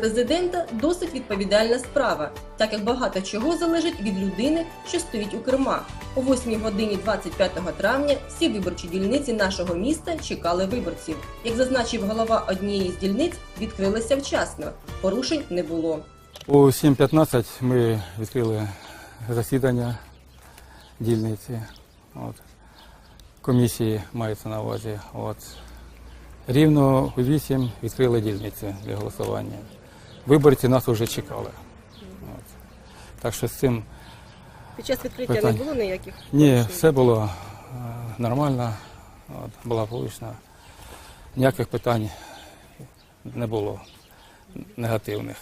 Президента досить відповідальна справа, так як багато чого залежить від людини, що стоїть у кермах. О 8 годині 25 травня всі виборчі дільниці нашого міста чекали виборців. Як зазначив голова однієї з дільниць, відкрилися вчасно. Порушень не було. У 7.15 ми відкрили засідання дільниці. От. Комісії мається на увазі. От. Рівно у 8 відкрили дільниці для голосування. Виборці нас вже чекали. От. Так що з цим Під час відкриття Питань. не було ніяких ні, все було е, нормально, от, була публічна. Ніяких питань не було негативних.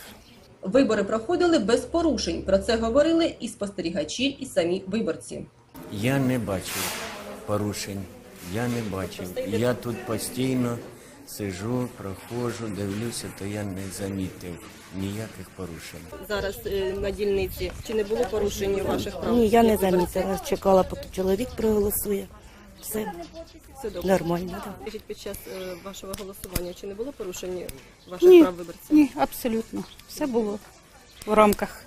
Вибори проходили без порушень. Про це говорили і спостерігачі, і самі виборці. Я не бачив порушень. Я не бачив. Я тут постійно сижу, проходжу, дивлюся, то я не замітив ніяких порушень. Зараз е, на дільниці чи не було порушень ваших прав? Ні, я не замітила. Чекала, поки чоловік проголосує. Все Все добре. нормально. Так. Скажіть, під час е, вашого голосування чи не було порушень ваших Ні, прав виборців? ні, абсолютно. Все було в рамках.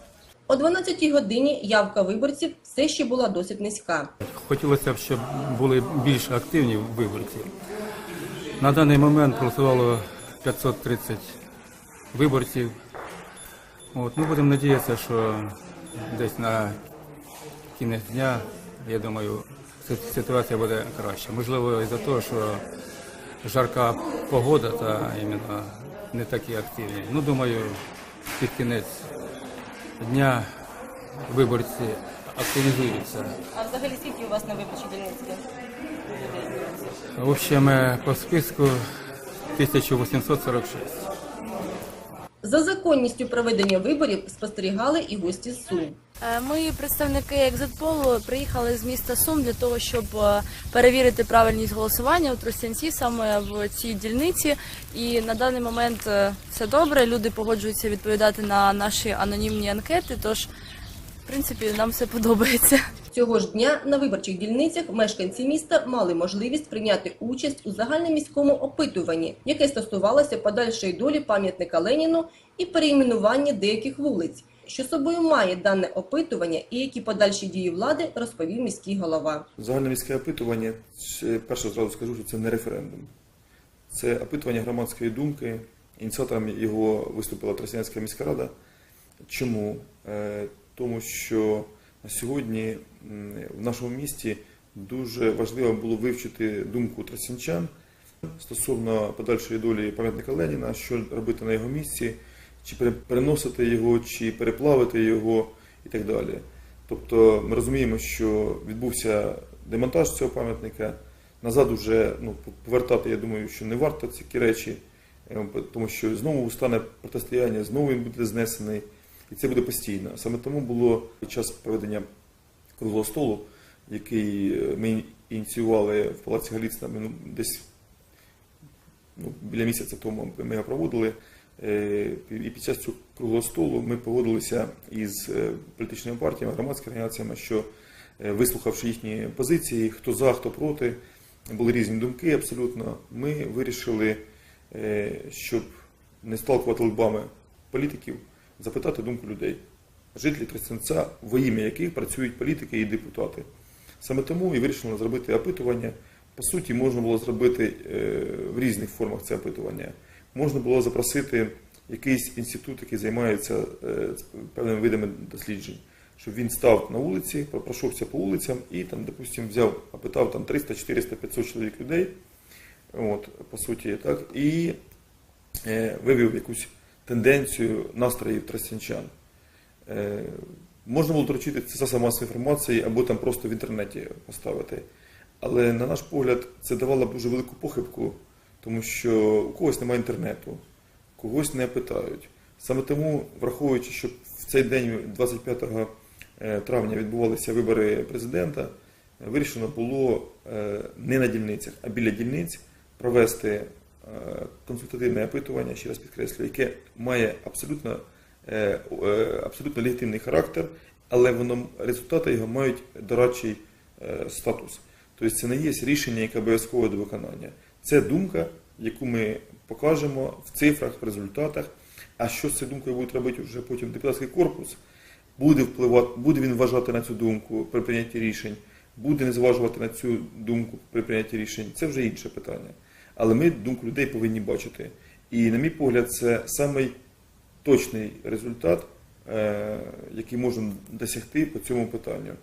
О 12 годині явка виборців все ще була досить низька. Хотілося б, щоб були більш активні виборці. На даний момент голосувало 530 виборців. От, ну, будемо надіятися, що десь на кінець дня, я думаю, ситуація буде краща. Можливо, із-за того, що жарка погода та іменно не такі активні. Ну, думаю, під кінець дня виборці активізуються. А взагалі скільки у вас на виборчій дільниці? В общем, е, по списку 1846. За законністю проведення виборів спостерігали і гості з Сум. Е, Ми, представники екзитполу, приїхали з міста Сум для того, щоб е, перевірити правильність голосування у Тростянці саме в цій дільниці. І на даний момент е, все добре. Люди погоджуються відповідати на наші анонімні анкети. Тож, в принципі, нам все подобається. Цього ж дня на виборчих дільницях мешканці міста мали можливість прийняти участь у загальноміському опитуванні, яке стосувалося подальшої долі пам'ятника Леніну і перейменування деяких вулиць. Що собою має дане опитування і які подальші дії влади розповів міський голова. Загальноміське опитування, перше зразу скажу, що це не референдум. Це опитування громадської думки. Ініціатором його виступила Тростянська міська рада. Чому? Е, Тому що сьогодні в нашому місті дуже важливо було вивчити думку тростянчан стосовно подальшої долі пам'ятника Леніна, що робити на його місці, чи переносити його, чи переплавити його і так далі. Тобто ми розуміємо, що відбувся демонтаж цього пам'ятника. Назад уже ну, повертати, я думаю, що не варто ці речі, е, тому що знову стане протистояння, знову він буде знесений, і це буде постійно. Саме тому було під час проведення круглого столу, який е, ми ініціювали в Палаці Галіцина ну, десь ну, біля місяця тому ми його проводили. Е, І під час цього круглого столу ми погодилися із е, політичними партіями, громадськими організаціями, що вислухавши їхні позиції, хто за, хто проти, були різні думки абсолютно. Ми вирішили, щоб не сталкувати лбами політиків, запитати думку людей, жителів Тростянця, во ім'я яких працюють політики і депутати. Саме тому і вирішили зробити опитування. По суті, можна було зробити е, в різних формах це опитування. Можна було запросити якийсь інститут, який займається е, певними видами досліджень, щоб він став на вулиці, пройшовся по вулицям і там, допустим, взяв, опитав там 300, 400, 500 чоловік людей, от, по суті, так, і е, вивів якусь тенденцію настроїв тростянчан. Е, можна було доручити це засоб масової інформації або там просто в інтернеті поставити. Але на наш погляд, це давало дуже велику похибку, тому що у когось немає інтернету, когось не питають. Саме тому, враховуючи, що в цей день, 25 е, травня, відбувалися вибори президента, вирішено було е, не на дільницях, а біля дільниць провести консультативне опитування, ще раз підкреслюю, яке має абсолютно, е, е, абсолютно легітимний характер, але воно, результати його мають дорадчий е, статус. Тобто це не є рішення, яке обов'язкове до виконання. Це думка, яку ми покажемо в цифрах, в результатах, А що з цією думкою буде робити вже потім депутатський корпус? Буде впливати, буде він вважати на цю думку при прийнятті рішень, буде не зважувати на цю думку при прийнятті рішень. Це вже інше питання. Але ми думку людей повинні бачити. І, на мій погляд, це самий точний результат, е, який можна досягти по цьому питанню.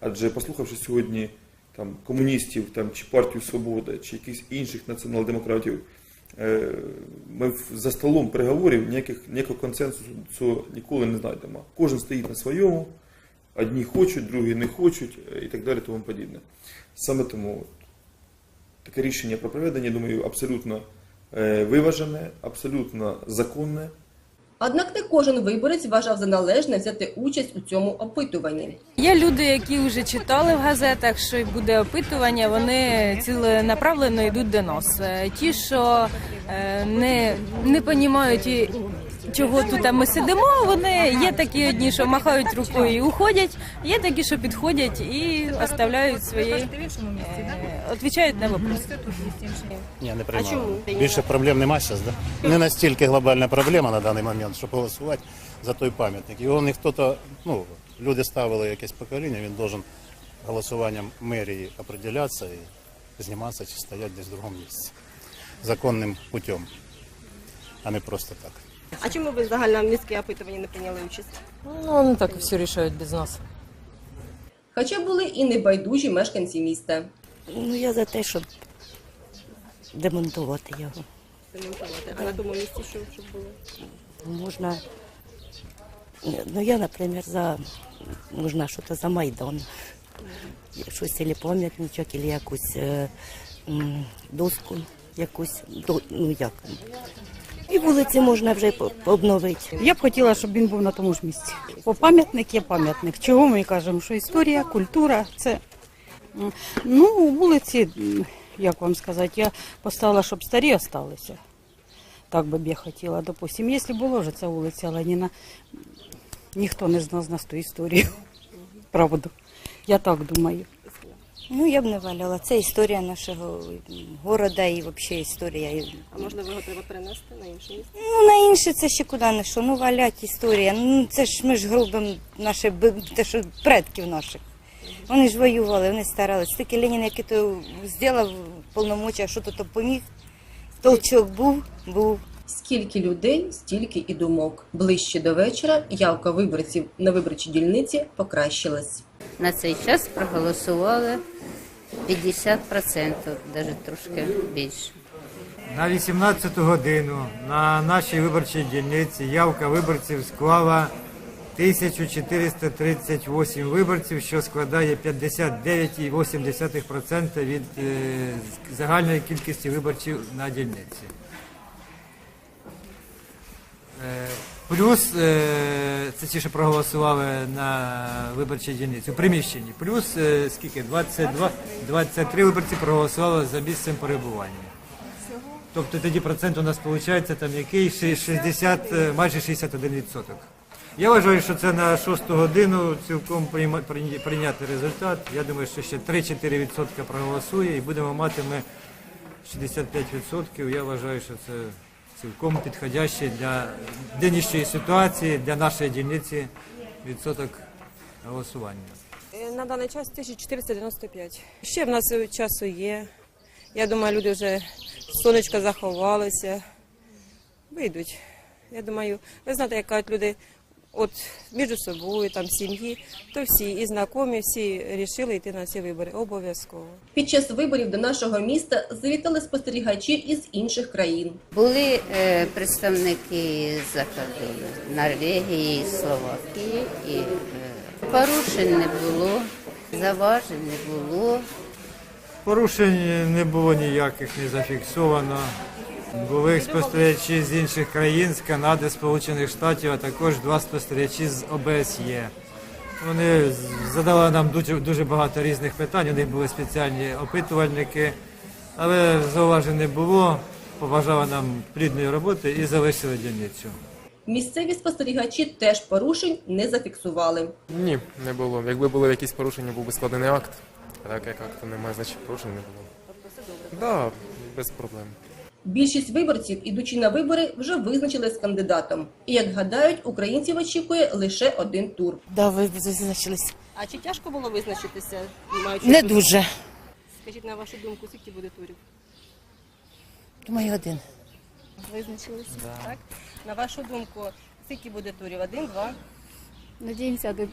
Адже послухавши сьогодні там, комуністів там, чи партію Свобода, чи якихось інших націонал-демократів, е, ми за столом переговорів ніяких, ніякого консенсусу ніколи не знайдемо. Кожен стоїть на своєму, одні хочуть, другі не хочуть е, і так далі, тому подібне. Саме тому таке рішення про проведення, думаю, абсолютно е, виважене, абсолютно законне. Однак не кожен виборець вважав за належне взяти участь у цьому опитуванні. Є люди, які вже читали в газетах, що буде опитування, вони ціленаправленно йдуть до нас. Е, Ті, що е, не, не розуміють, чого тут ми сидимо, вони є такі одні, що махають рукою і уходять, є такі, що підходять і оставляють свої, е, відповідають на вопроси. Ні, не приймали. Більше проблем нема зараз, да? Не настільки глобальна проблема на даний момент, щоб голосувати за той пам'ятник. Його ніхто то, ну, люди ставили якесь покоління, він должен голосуванням мерії определятися і зніматися чи стояти десь в другому місці. Законним путем, а не просто так. А чому ви загально міське опитування не прийняли участь? Ну, вони так все рішають без нас. Хоча були і небайдужі мешканці міста. Ну я за те, щоб демонтувати його. Демонтувати. А на тому місці що щоб було? Можна. Ну я, наприклад, за можна щось за Майдан. Щось або пам'ятничок, або якусь е, м, доску, якусь до- ну як. І вулиці можна вже обновити. Я б хотіла, щоб він був на тому ж місці. Бо пам'ятник є пам'ятник. Чого ми кажемо, що історія, культура це. Ну, вулиці, як вам сказати, я поставила, щоб старі залишилися. Так би б я хотіла. Допустим, якщо було вже ця вулиця Леніна, ніхто не знав з нас ту історію. Правду. Я так думаю. Ну, я б не валяла. Це історія нашого города і взагалі історія. А можливо, його треба перенести на інше місце? Ну, на інше це ще куди не що. Ну, валять історія. Ну, це ж ми ж грубим наші, б- те, що предків наших. Вони ж воювали, вони старалися. Тільки Ленін, який то зробив повномочия, що то поміг. Толчок був, був. Скільки людей, стільки і думок. Ближче до вечора явка виборців на виборчій дільниці покращилась. На цей час проголосували 50%, навіть трошки більше. На 18 годину на нашій виборчій дільниці явка виборців склала 1438 виборців, що складає 59,8% від е, загальної кількості виборців на дільниці. Е, Плюс е, це ті, що проголосували на виборчій дільниці у приміщенні. Плюс скільки 22, 23 виборці проголосували за місцем перебування. Тобто тоді процент у нас виходить там який Ши- 60, е, майже 61 відсоток. Я вважаю, що це на 6 годину цілком прийма- прийня- прийнятний результат. Я думаю, що ще 3-4 відсотка проголосує і будемо мати ми 65 відсотків. Я вважаю, що це цілком підходящий для нинішньої ситуації, для нашої дільниці відсоток голосування. На даний час 1495. Ще в нас часу є. Я думаю, люди вже сонечко заховалися. Вийдуть. Я думаю, ви знаєте, як кажуть люди, от між собою, там сім'ї, то всі і знайомі, всі рішили йти на ці вибори. Обов'язково. Під час виборів до нашого міста завітали спостерігачі із інших країн. Були е, представники з кордону Норвегії, Словакії, і е, порушень не було, заважень не було. Порушень не було ніяких, не зафіксовано. Були спостерігачі з інших країн, з Канади, Сполучених Штатів, а також два спостерігачі з ОБСЄ. Вони задали нам дуже, дуже багато різних питань, у них були спеціальні опитувальники, але зауважень не було. Побажали нам плідної роботи і залишили дільницю. Місцеві спостерігачі теж порушень не зафіксували. Ні, не було. Якби було якісь порушення, був би складений акт. А так як акту немає, значить порушень не було. Тобто все Так, да, без проблем. Більшість виборців, ідучи на вибори, вже визначились з кандидатом. І як гадають, українців очікує лише один тур. Да, ви визначились. А чи тяжко було визначитися? Маючи Не тут- дуже. Скажіть, на вашу думку, скільки буде турів? Думаю, один. Визначилися, так? На вашу думку, скільки буде турів? Один, два? Надіємося, один.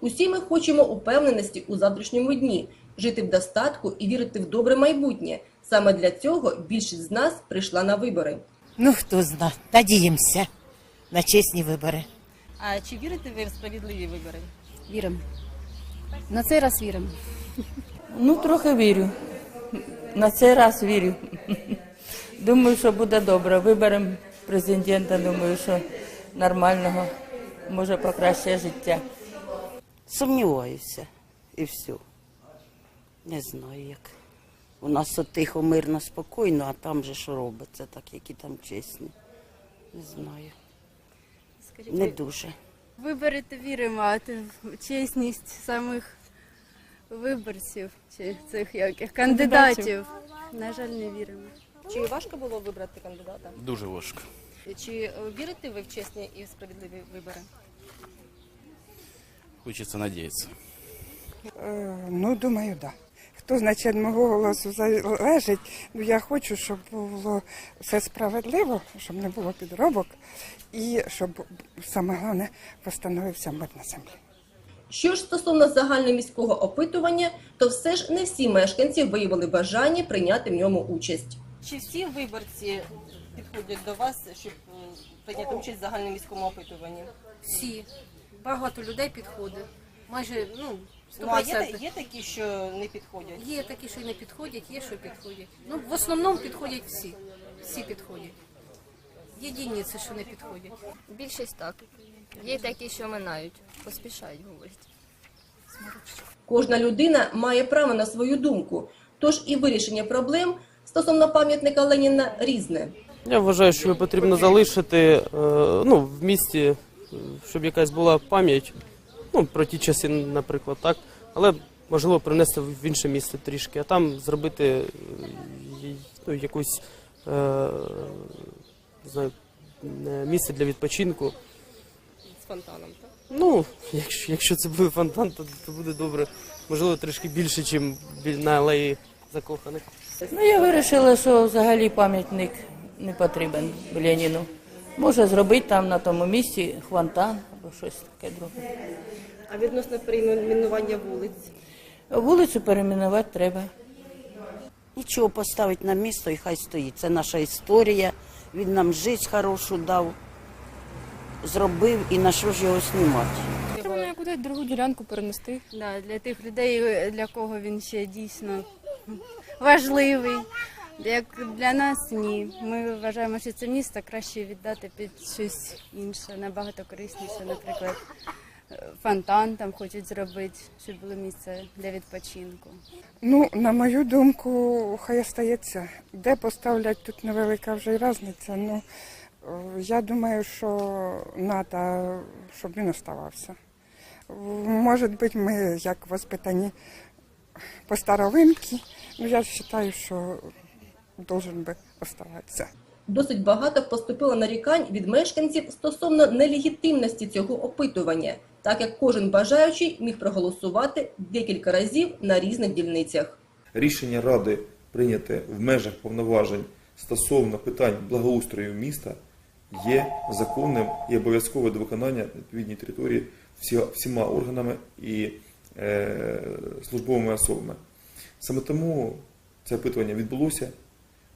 Усі ми хочемо упевненості у завтрашньому дні, жити в достатку і вірити в добре майбутнє. Саме для цього більшість з нас прийшла на вибори. Ну, хто зна. Надіємося на чесні вибори. А чи вірите ви в справедливі вибори? Віримо. На цей раз віримо. Ну, трохи вірю. На цей раз вірю. Думаю, що буде добре. Виберемо президента, думаю, що нормального, може покращає життя. Сумніваюся. І все. Не знаю як. У нас тут тихо, мирно, спокійно, а там же що робиться, так які там чесні. Не знаю. Скажіть, Не ви- дуже. Вибори то віримо, а то в чесність самих виборців чи цих яких кандидатів. На жаль, не віримо. чи важко було вибрати кандидата? Дуже важко. Чи е, вірите ви в чесні і справедливі вибори? Хочеться надіятися. Ну, думаю, так. Да. Хто значить від мого голосу залежить, ну я хочу, щоб було все справедливо, щоб не було підробок, і щоб саме головне постановився мир на землі. Що ж стосовно загальноміського опитування, то все ж не всі мешканці виявили бажання прийняти в ньому участь. Чи всі виборці підходять до вас, щоб е, прийняти участь в загальноміському опитуванні? Всі. Багато людей підходить. Майже, ну, Ну, а є, є такі, що не підходять? Є такі, що й не підходять, є, що підходять. Ну, в основному підходять всі. Всі підходять. Єдиниці, що не підходять. Більшість так. Є такі, що минають, поспішають говорити. Кожна людина має право на свою думку, тож і вирішення проблем стосовно пам'ятника Леніна різне. Я вважаю, що його потрібно залишити е, ну, в місті, е, щоб якась була пам'ять ну, про ті часи, наприклад, так. Але можливо принести в інше місце трішки, а там зробити е, ну, якусь е, не знаю, е, місце для відпочинку. З фонтаном, так? Ну, якщо, якщо це буде фонтан, то, то буде добре. Можливо, трішки більше, ніж на алеї закоханих. Ну, я вирішила, що взагалі пам'ятник не потрібен Леніну. Може зробити там на тому місці хвантан або щось таке друге. А відносно перейменування вулиць? Вулицю перейменувати треба. Нічого поставити на місто і хай стоїть. Це наша історія. Він нам життя хорошу дав, зробив і на що ж його знімати. Треба кудись другу ділянку перенести. Да, для тих людей, для кого він ще дійсно важливий. Як для нас ні. Ми вважаємо, що це місто краще віддати під щось інше, набагато корисніше, наприклад, фонтан там хочуть зробити, щоб було місце для відпочинку. Ну, на мою думку, хай остається. Де поставлять тут невелика вже й різниця. Ну, я думаю, що треба, щоб він оставався. Може бути, ми як воспитані по старовинки, ну я вважаю, що должен би оставатися. Досить багато поступило нарікань від мешканців стосовно нелегітимності цього опитування, так як кожен бажаючий міг проголосувати декілька разів на різних дільницях. Рішення Ради прийняте в межах повноважень стосовно питань благоустрою міста є законним і обов'язкове до виконання на відповідній території всі- всіма органами і е, службовими особами. Саме тому це опитування відбулося.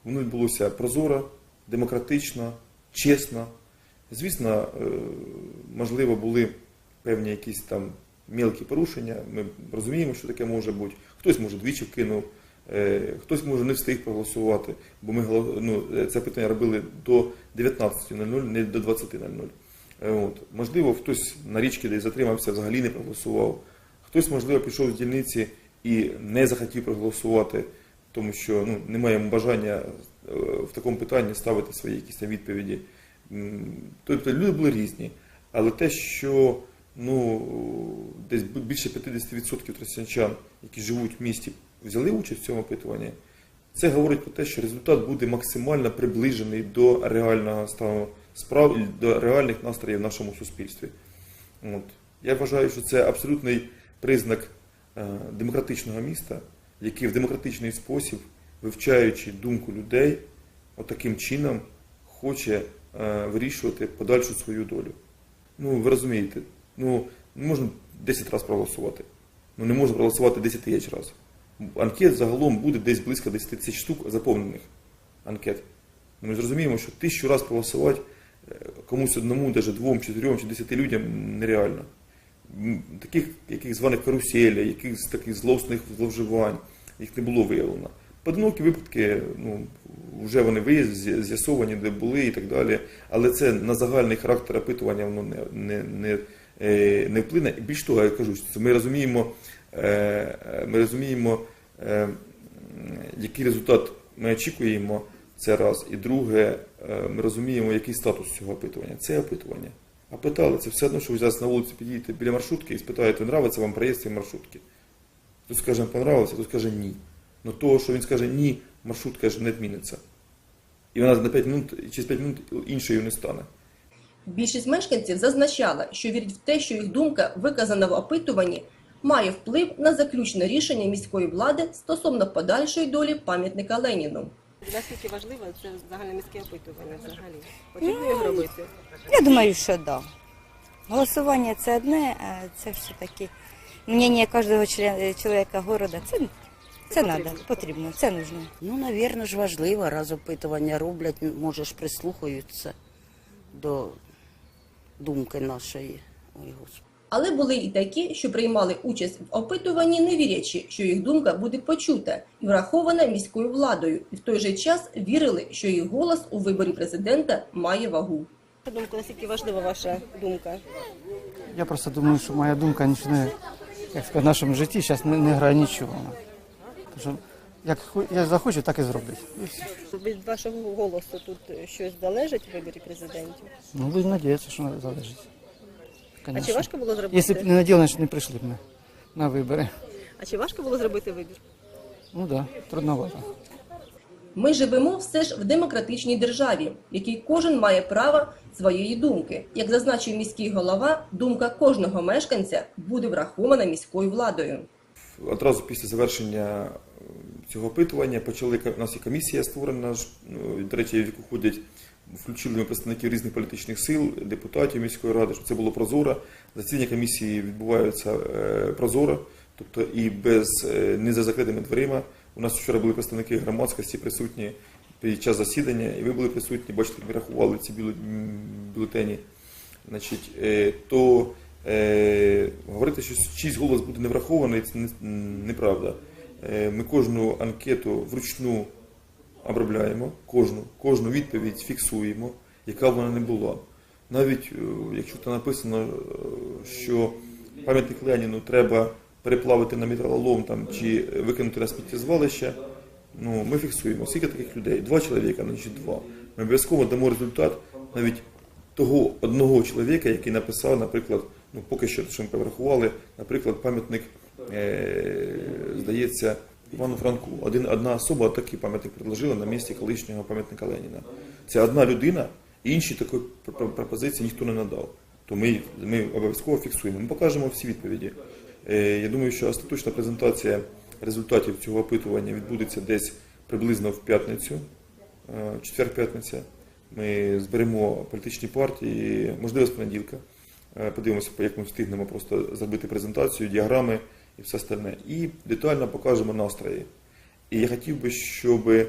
Воно відбулося прозоро, демократично, чесно. Звісно, е, можливо, були певні якісь там мілкі порушення. Ми розуміємо, що таке може бути. Хтось може двічі вкинув, е, хтось може не встиг проголосувати, бо ми ну, це питання робили до 19.00, не до 20.00. Е, От. Можливо, хтось на річці десь затримався, взагалі не проголосував. Хтось, можливо, пішов з дільниці і не захотів проголосувати, тому що ну, немає бажання е, в такому питанні ставити свої якісь відповіді. Тобто люди були різні. Але те, що ну, десь більше 50% тростянчан, які живуть в місті, взяли участь в цьому опитуванні, Це говорить про те, що результат буде максимально приближений до реального стану справ до реальних настроїв в нашому суспільстві. От. Я вважаю, що це абсолютний признак е, демократичного міста, який в демократичний спосіб, вивчаючи думку людей, отаким чином хоче е, вирішувати подальшу свою долю. Ну, ви розумієте, ну, не можна 10 разів проголосувати. Ну, не можна проголосувати 10 тисяч разів. Анкет загалом буде десь близько 10 тисяч штук заповнених анкет. Ми ж розуміємо, що тисячу разів проголосувати е, комусь одному, навіть двом, чотирьом чи десяти людям нереально. Таких яких званих каруселей, якихось таких злосних зловживань, їх не було виявлено. Поодинокі випадки, ну, вже вони виїзд, з'ясовані, де були і так далі. Але це на загальний характер опитування воно не, не, не, е, не вплине. Більш того, я кажу, що ми розуміємо, е, ми розуміємо, е, який результат ми очікуємо, це раз. І друге, ми розуміємо, який статус цього опитування. Це опитування. А питали, все одно, що ви зараз на вулиці підійдете біля маршрутки і спитаєте, нравиться вам проїзд цієї маршрутки. Тут скаже, понравилося, тут скаже ні. Ну того, що він скаже ні, маршрутка ж не відміниться. І вона на 5 минут, через 5 минут іншою не стане. Більшість мешканців зазначала, що вірять в те, що їх думка, виказана в опитуванні, має вплив на заключне рішення міської влади стосовно подальшої долі пам'ятника Леніну. Наскільки важливо це загальноміське опитування взагалі? Потрібно його робити? Я думаю, що так. Да. Голосування це одне, а це все-таки мнення кожного члена, чоловіка города. Це, це треба, потрібно, це нужно. Ну, навірно ж важливо, раз опитування роблять, може ж прислухаються до думки нашої. Ой, Господи. Але були і такі, що приймали участь в опитуванні, не вірячи, що їх думка буде почута і врахована міською владою, і в той же час вірили, що їх голос у виборі президента має вагу. Думка, наскільки важлива ваша думка? Я просто думаю, що моя думка нічого не, як сказати, в нашому житті зараз не, не грає нічого. Тому що як я захочу, так і зроблю. Від вашого голосу тут щось залежить в виборі президентів? Ну, будемо надіятися, що залежить. А чи важко було зробити? Якщо б не надіяли, значить не прийшли б ми на вибори. А чи важко було зробити вибір? Ну так, да, трудновато. Ми живемо все ж в демократичній державі, в якій кожен має право своєї думки. Як зазначив міський голова, думка кожного мешканця буде врахована міською владою. Одразу після завершення е, цього опитування почали у нас і комісія створена. ну, До речі, в яку ходять, включили ми представників різних політичних сил, депутатів міської ради, щоб це було прозоро. Засідання комісії відбуваються е, прозоро, тобто і без е, не за закритими дверима. У нас вчора були представники громадськості присутні під час засідання, і ви були присутні, бачите, ми рахували ці бюлетені. Значить, е, то е, говорити, що чийсь голос буде не врахований, це не- неправда. Ми кожну анкету вручну обробляємо, кожну, кожну відповідь фіксуємо, яка б вона не була. Навіть е, якщо там написано, е, що пам'ятник Леніну треба переплавити на металолом там, чи викинути на сміттєзвалище, ну, ми фіксуємо. Скільки таких людей? Два чоловіка, значить два. Ми обов'язково дамо результат навіть того одного чоловіка, який написав, наприклад, ну поки що, що ми порахували, наприклад, пам'ятник, е, здається, Івану Франку. Один, одна особа такий пам'ятник предложила на місці колишнього пам'ятника Леніна. Це одна людина, інші такої пр- пр- пропозиції ніхто не надав. То ми, ми обов'язково фіксуємо. Ми покажемо всі відповіді. Е, я думаю, що остаточна презентація результатів цього опитування відбудеться десь приблизно в п'ятницю, е, четвер-п'ятниця. Ми зберемо політичні партії, можливо, з понеділка. Е, Подивимося, як ми встигнемо просто зробити презентацію, діаграми і все остальне. І детально покажемо настрої. І я хотів би, щоб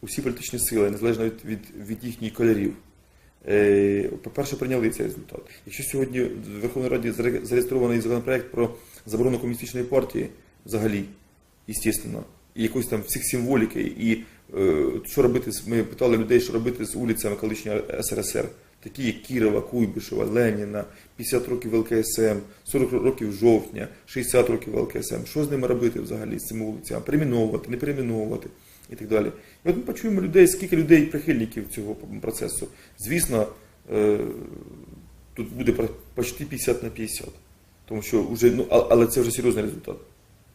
усі політичні сили, незалежно від, від, від їхніх кольорів, е, по-перше, прийняли цей результат. Якщо сьогодні в Верховній Раді заре- зареєстрований законопроект про заборону комуністичної партії, взагалі, естественно, і якоїсь там всіх символіки, і е, що робити ми питали людей, що робити з вулицями колишнього СРСР, такі як Кірова, Куйбишева, Леніна, 50 років ЛКСМ, 40 років жовтня, 60 років ЛКСМ. Що з ними робити взагалі з цими вулицями? Перейменовувати, не перейменовувати і так далі. І от ми почуємо людей, скільки людей прихильників цього процесу. Звісно, е, тут буде почти 50 на 50. Тому що вже, ну, але це вже серйозний результат.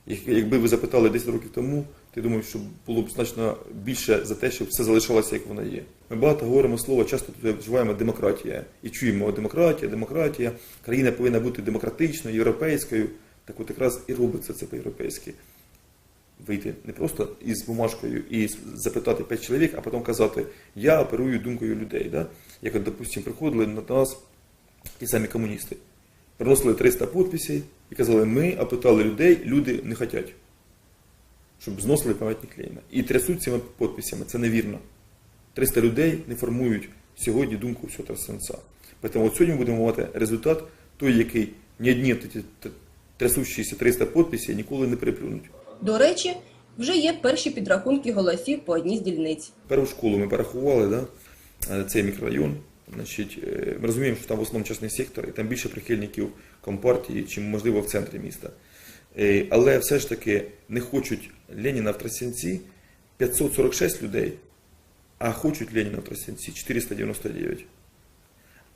Як- Якби ви запитали 10 років тому, то я думаю, що було б значно більше за те, щоб все залишалося, як воно є. Ми багато говоримо слово, часто тут вживаємо демократія і чуємо демократія, демократія. Країна повинна бути демократичною, європейською. Так от якраз і робиться це по-європейськи. Вийти не просто із бумажкою і запитати п'ять чоловік, а потім казати, я оперую думкою людей. Да? Як, допустимо, приходили на нас ті самі комуністи. Приносили 300 підписей і казали, ми опитали людей, люди не хочуть, щоб зносили пам'ятник Леніна. І трясуть цими підписями, це невірно. 300 людей не формують сьогодні думку всього Трасенца. Тому от сьогодні ми будемо мати результат, той, який ні одні ті трясущіся 300 підписів ніколи не переплюнуть. До речі, вже є перші підрахунки голосів по одній з дільниць. Першу школу ми порахували, да? е, цей мікрорайон. Значить, е, ми розуміємо, що там в основному частний сектор, і там більше прихильників компартії, чим можливо в центрі міста. Е, Але все ж таки не хочуть Леніна в Тростянці 546 людей, а хочуть Леніна в Тростянці 499.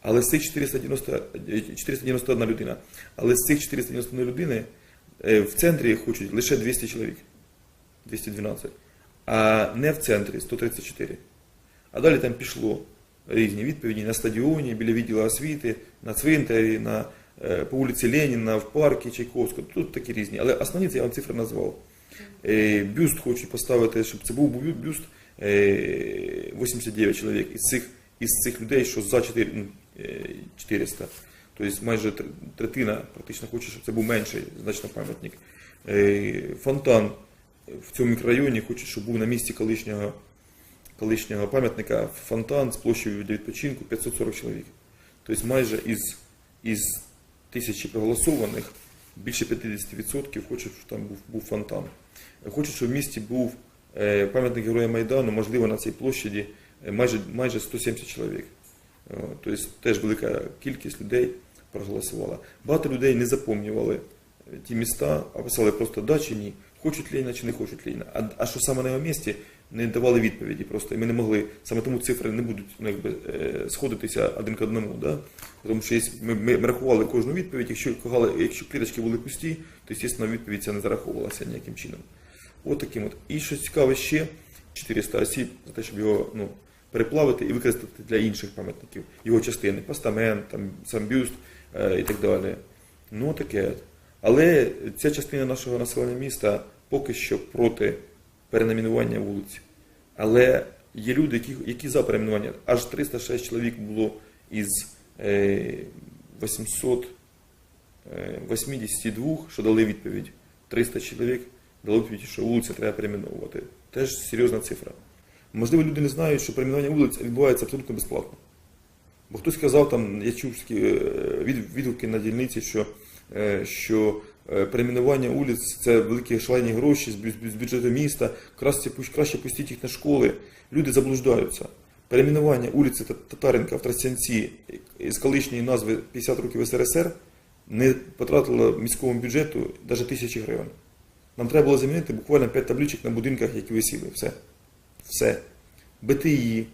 Але з цих 490, 491 людина, але з цих 491 людини е, в центрі хочуть лише 200 чоловік, 212, а не в центрі 134. А далі там пішло різні відповіді на стадіоні, біля відділу освіти, на цвинтарі, на, е, по вулиці Леніна, в парку Чайковського. Тут такі різні. Але основні це я вам цифри назвав. Е, Бюст хочуть поставити, щоб це був бюст е, 89 чоловік із цих, із цих людей, що за 4, ну, е, 400. Тобто майже третина практично хоче, щоб це був менший значно пам'ятник. Е, Фонтан в цьому мікрорайоні хоче, щоб був на місці колишнього колишнього пам'ятника фонтан з площею для відпочинку 540 чоловік. Тобто майже із, із тисячі проголосованих більше 50% хочуть, щоб там був, був фонтан. Хочуть, щоб в місті був е, пам'ятник Героя Майдану, можливо, на цій площаді е, майже, майже 170 чоловік. Е, Тобто теж велика кількість людей проголосувала. Багато людей не запомнювали ті міста, а писали просто да чи ні, хочуть Леніна чи не хочуть Леніна. А, а що саме на його місці, не давали відповіді просто. І ми не могли, саме тому цифри не будуть ну, якби, е, сходитися один к одному. Да? Тому що якщо ми, ми, рахували кожну відповідь, якщо, якщо кліточки були пусті, то, звісно, відповідь ця не зараховувалася ніяким чином. От таким от. І що цікаве ще, 400 осіб за те, щоб його ну, переплавити і використати для інших пам'ятників, його частини, постамент, там, сам бюст е, і так далі. Ну, таке. Але ця частина нашого населення міста поки що проти перенамінування вулиць. Але є люди, які, які за перейменування. Аж 306 чоловік було із е, 882, що дали відповідь. 300 чоловік дали відповідь, що вулицю треба перейменовувати. Теж серйозна цифра. Можливо, люди не знають, що перейменування вулиць відбувається абсолютно безплатно. Бо хтось сказав, там, я чув е, відгуки на дільниці, що, е, що е, перейменування вулиць це великі шалені гроші з бюджету міста, краще, краще пустіть їх на школи. Люди заблуждаються. Перейменування вулиці Та- Татаренка в Тростянці з колишньої назви 50 років СРСР не потратило міському бюджету навіть тисячі гривень. Нам треба було замінити буквально 5 табличок на будинках, які висіли. Все. Все. БТІ,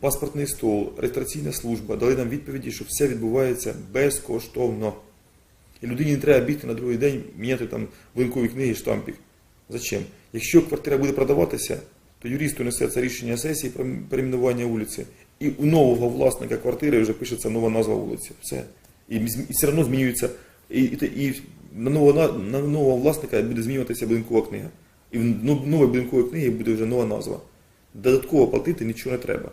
паспортний стол, реєстраційна служба дали нам відповіді, що все відбувається безкоштовно. І людині не треба бігти на другий день, міняти там будинкові книги, штампік. Зачем? Якщо квартира буде продаватися, то юристу несеться рішення сесії про перейменування вулиці, і у нового власника квартири вже пишеться нова назва вулиці. Все. І, все одно змінюється. І, і, і на, нового, на, нового власника буде змінюватися будинкова книга. І в ну- нової будинкової книги буде вже нова назва. Додатково платити нічого не треба.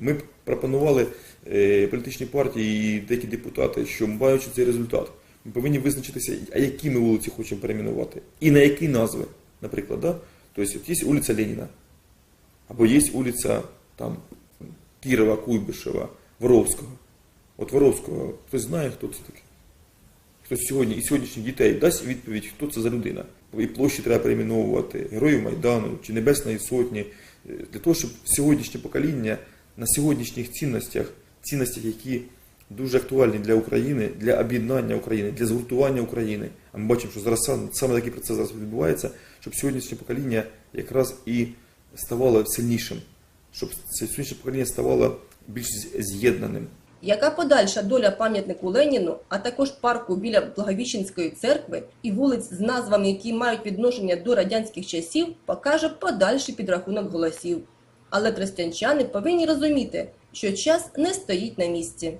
Ми пропонували е, політичні партії і деякі депутати, що маючи цей результат, ми повинні визначитися, а які ми вулиці хочемо перейменувати. І на які назви, наприклад. Да? Тобто, от є вулиця Леніна, або є вулиця там, Кірова, Куйбишева, Воровського. От Воровського, хтось знає, хто це такий? Хтось сьогодні і сьогоднішніх дітей дасть відповідь, хто це за людина. І площі треба перейменовувати, Героїв Майдану чи Небесної Сотні, Е, для того, щоб сьогоднішнє покоління на сьогоднішніх цінностях, цінностях, які дуже актуальні для України, для об'єднання України, для згуртування України. А ми бачимо, що зараз саме такий процес зараз відбувається, щоб сьогоднішнє покоління якраз і ставало сильнішим, щоб сьогоднішнє покоління ставало більш з'єднаним. Яка подальша доля пам'ятнику Леніну, а також парку біля Благовіщенської церкви і вулиць з назвами, які мають відношення до радянських часів, покаже подальший підрахунок голосів. Але тростянчани повинні розуміти, що час не стоїть на місці.